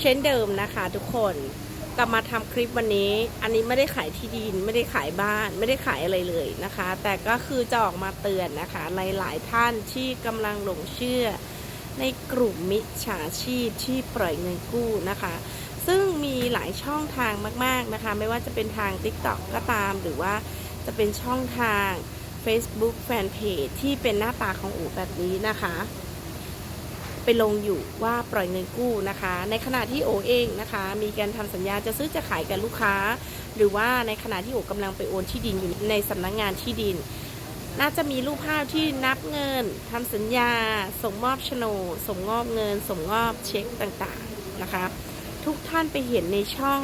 เช่นเดิมนะคะทุกคนกลับมาทำคลิปวันนี้ อันนี้ไม่ได้ขายที่ดิน ไม่ได้ขายบ้าน ไม่ได้ขายอะไรเลยนะคะ แต่ก็คือจะออกมาเตือนนะคะ หลายๆท่านที่กำลังหลงเชื่อ ในกลุ่มมิจฉาชีพที่ปล่อยเงินกู้นะคะ ซึ่งมีหลายช่องทางมาก ๆนะคะ ไม่ว่าจะเป็นทาง TikTok ก็ตาม หรือว่าจะเป็นช่องทาง Facebook Fanpage ที่เป็นหน้าตาของอูแบบนี้นะคะ ไปลงอยู่ว่าปล่อยเงินกู้นะคะ ในขณะที่โอเองนะคะ มีการทำสัญญาจะซื้อจะขายกับลูกค้า หรือว่าในขณะที่โอกำลังไปโอนที่ดินอยู่ในสำนักงงานที่ดิน น่าจะมีรูปภาพที่นับเงินทำสัญญา ส่งมอบโฉนดส่งมอบเงิน ส่งมอบเช็คต่างๆนะคะ ทุกท่านไปเห็นในช่อง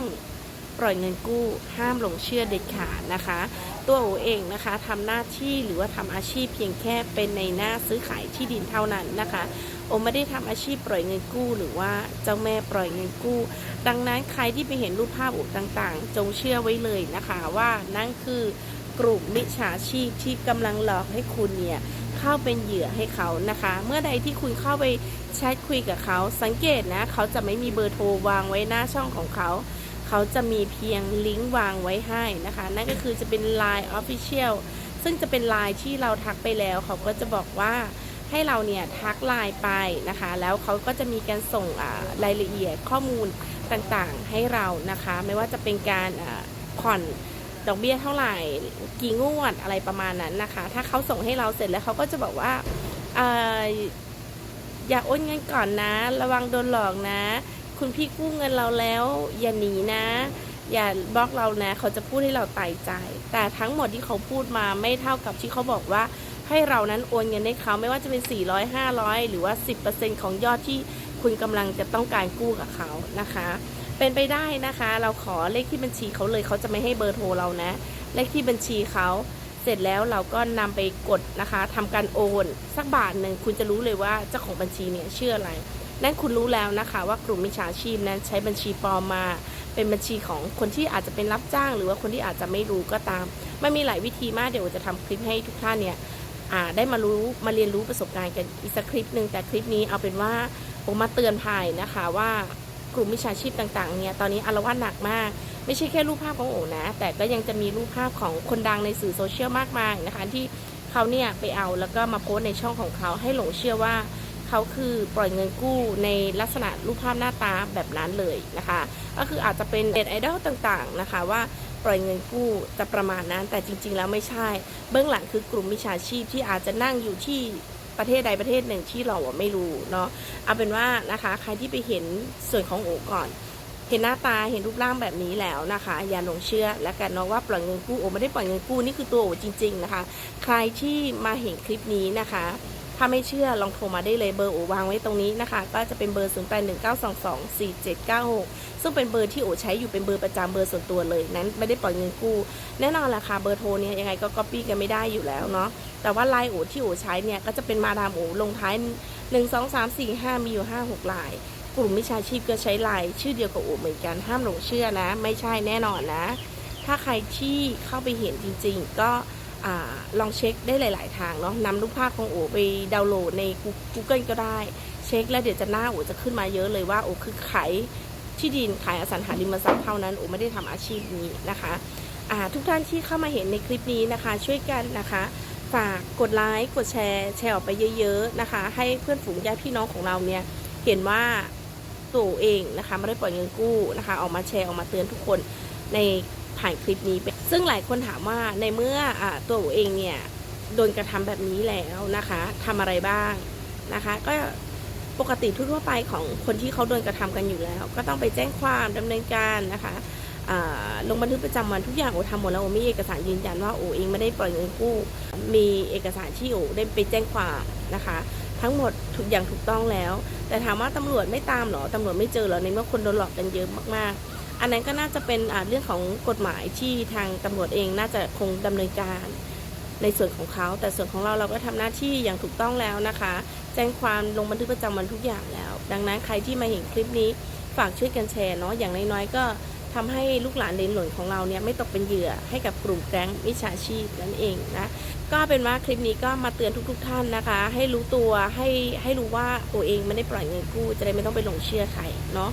ปล่อยเงินกู้ห้ามหลงเชื่อเด็ดขาดนะคะ ตัวโอเองนะคะทำหน้าที่หรือว่าทำอาชีพเพียงแค่เป็นในหน้าซื้อขายที่ดินเท่านั้นนะคะ โอไม่ได้ทำอาชีพปล่อยเงินกู้ หรือว่าเจ้าแม่ปล่อยเงินกู้ ดังนั้นใครที่ไปเห็นรูปภาพอุต่างๆ จงเชื่อไว้เลยนะคะว่านั่นคือกลุ่มมิจฉาชีพที่กำลังหลอกให้คุณเนี่ยเข้าเป็นเหยื่อให้เขานะคะ เมื่อใดที่คุณเข้าไปแชทคุยกับเขา สังเกตนะ เขาจะไม่มีเบอร์โทรวางไว้หน้าช่องของเขา เขาจะมีเพียงลิงก์วางไว้ให้นะคะ นั่นก็คือจะเป็น Line Official ซึ่งจะเป็น Line ที่เราทักไปแล้วเขาก็จะบอกว่าให้เราเนี่ยทักไลน์ไปนะคะ แล้วเขาก็จะมีการส่งรายละเอียดข้อมูลต่างๆให้เรานะคะ ไม่ว่าจะเป็นการผ่อนดอกเบี้ยเท่าไหร่กี่งวดอะไรประมาณนั้นนะคะ ถ้าเขาส่งให้เราเสร็จแล้วเขาก็จะบอกว่าเอ่ออย่าโอนเงินก่อนนะ ระวังโดนหลอกนะ คุณพี่กู้เงินเราแล้ว อย่าหนีนะ อย่าบล็อกเรานะ เขาจะพูดให้เราตายใจ แต่ทั้งหมดที่เขาพูดมาไม่เท่ากับที่เขาบอกว่า ให้เรานั้นโอนเงินให้เขาไม่ว่าจะเป็น 400 500 หรือว่า 10%ของยอดที่คุณกำลังจะต้องการกู้กับเขานะคะ เป็นไปได้นะคะ เราขอเลขที่บัญชีเขาเลยเขาจะไม่ให้เบอร์โทรเรานะ เลขที่บัญชีเขา เสร็จแล้วเราก็นำไปกดนะคะทำการโอน สักบาทหนึ่งคุณจะรู้เลยว่าเจ้าของบัญชีเนี่ยชื่ออะไร นั่นคุณรู้แล้วนะคะว่ากลุ่มมิจฉาชีพนั้นใช้บัญชีปลอมมา เป็นบัญชีของคนที่อาจจะเป็นรับจ้าง หรือว่าคนที่อาจจะไม่รู้ก็ตาม มันมีหลายวิธีมากเดี๋ยวจะทำคลิปให้ทุกท่านเนี่ยได้มารู้มาเรียนรู้ประสบการณ์กันอีกสักคลิปหนึ่งแต่คลิปนี้เอาเป็นว่าผมมาเตือนภัยนะคะว่า กลุ่มมิจฉาชีพต่างๆเนี่ยตอนนี้อารวาสหนักมาก ไม่ใช่แค่รูปภาพของโอ๋นะ แต่ก็ยังจะมีรูปภาพของคนดังในสื่อโซเชียลมากมายนะคะที่เขาเนี่ยไปเอาแล้วก็มาโพสในช่องของเขาให้หลงเชื่อว่าเขาคือปล่อยเงินกู้ในลักษณะรูปภาพหน้าตาแบบนั้นเลยนะคะ ก็คืออาจจะเป็นเด็ดไอดอลต่างๆนะคะว่าปล่อยเงินกู้จะประมาณนั้น แต่จริง ๆ แล้วไม่ใช่ เบื้องหลังคือกลุ่มมิจฉาชีพที่อาจจะนั่งอยู่ที่ ประเทศใดประเทศหนึ่งที่เราไม่รู้เนาะเอาเป็นว่านะคะ ใครที่ไปเห็นส่วนของโอก่อน เห็นหน้าตาเห็นรูปร่างแบบนี้แล้วนะคะ อย่าหลงเชื่อและกันเนาะว่าปล่อยเงินกู้โอไม่ได้ปล่อยเงินกู้นี่คือตัวโอจริง ๆนะคะ ใครที่มาเห็นคลิปนี้นะคะ ถ้าไม่เชื่อลองโทรมาได้เลยเบอร์โอวางไว้ตรงนี้นะคะ ก็จะเป็นเบอร์ 0 8 1 9 2 2 4 7 9 6 ซึ่งเป็นเบอร์ที่โอใช้อยู่เป็นเบอร์ประจำเบอร์ส่วนตัวเลย นั้นไม่ได้ปล่อยเงินกู้แน่นอนแหละค่ะเบอร์โทรเนี่ยยังไงก็ก๊อปปี้กันไม่ได้อยู่แล้วเนาะแต่ว่าลน์โอที่โอใช้เนี่ยก็จะเป็นมาดามโอลงท้าย 1 2 3 4 5 มีอยู่ 5 6ลาย กลุ่มมิจฉาชีพก็ใช้ลน์ชื่อเดียวกับโอเหมือนกันห้ามหลงเชื่อนะ ไม่ใช่แน่นอนนะ ถ้าใครที่เข้าไปเห็นจริง ๆ ก็ อลองเช็คได้หลาย ๆ ทางเนาะนำรูปภาพของโอไปดาวน์โหลดใน Google ก็ได้ เช็คแล้วเดี๋ยวจะหน้าโอจะขึ้นมาเยอะเลยว่าโอคือขายที่ดินขายอสังหาริมทรัพย์เท่านั้นโอไม่ได้ทำอาชีพนี้นะคะทุกท่านที่เข้ามาเห็นในคลิปนี้นะคะ ช่วยกันนะคะฝากกดไลค์กดแชร์ แชร์ออกไปเยอะ ๆ นะคะ ให้เพื่อนฝูงญาติพี่น้องของเราเนี่ยเห็นว่าตัวเองนะคะไม่ได้ปล่อยเงินกู้นะคะ ออกมาแชร์ออกมาเตือนทุกคนใน ผ่านคลิปนี้ไปซึ่งหลายคนถามว่าในเมื่ออตัวเองเนี่ยโดนกระทำแบบนี้แล้วนะคะทำอะไรบ้างนะคะ ก็ปกติทั่วไปของคนที่เขาโดนกระทำกันอยู่แล้ว ก็ต้องไปแจ้งความดำเนินการนะคะลงบันทึกประจำวันทุกอย่างโอทำหมดแล้วโอมีเอกสารยืนยันว่าโอเองไม่ได้ปล่อยเงินกู้ มีเอกสารที่โอได้ไปแจ้งความนะคะ ทั้งหมดทุกอย่างถูกต้องแล้ว แต่ถามว่าตำรวจไม่ตามหรอตำรวจไม่เจอหรอในเมื่อคนโดนหลอกกันเยอะมากๆ อันนั้นก็น่าจะเป็นเรื่องของกฎหมายที่ทางตำรวจเองน่าจะคงดำเนินการในส่วนของเขา แต่ส่วนของเราเราก็ทำหน้าที่อย่างถูกต้องแล้วนะคะ แจ้งความลงบันทึกประจำวันทุกอย่างแล้ว ดังนั้นใครที่มาเห็นคลิปนี้ฝากช่วยกันแชร์เนาะอย่างน้อยๆก็ทำให้ลูกหลานเลนหลนของเราเนี่ยไม่ตกเป็นเหยื่อให้กับกลุ่มแก๊งมิจฉาชีพนั่นเองนะก็เป็นว่าคลิปนี้ก็มาเตือนทุก ๆ ท่านนะคะ ให้รู้ตัวให้ให้รู้ว่าตัวเองไม่ได้ปล่อยเงินกู้จะได้ไม่ต้องไปหลงเชื่อใครเนาะ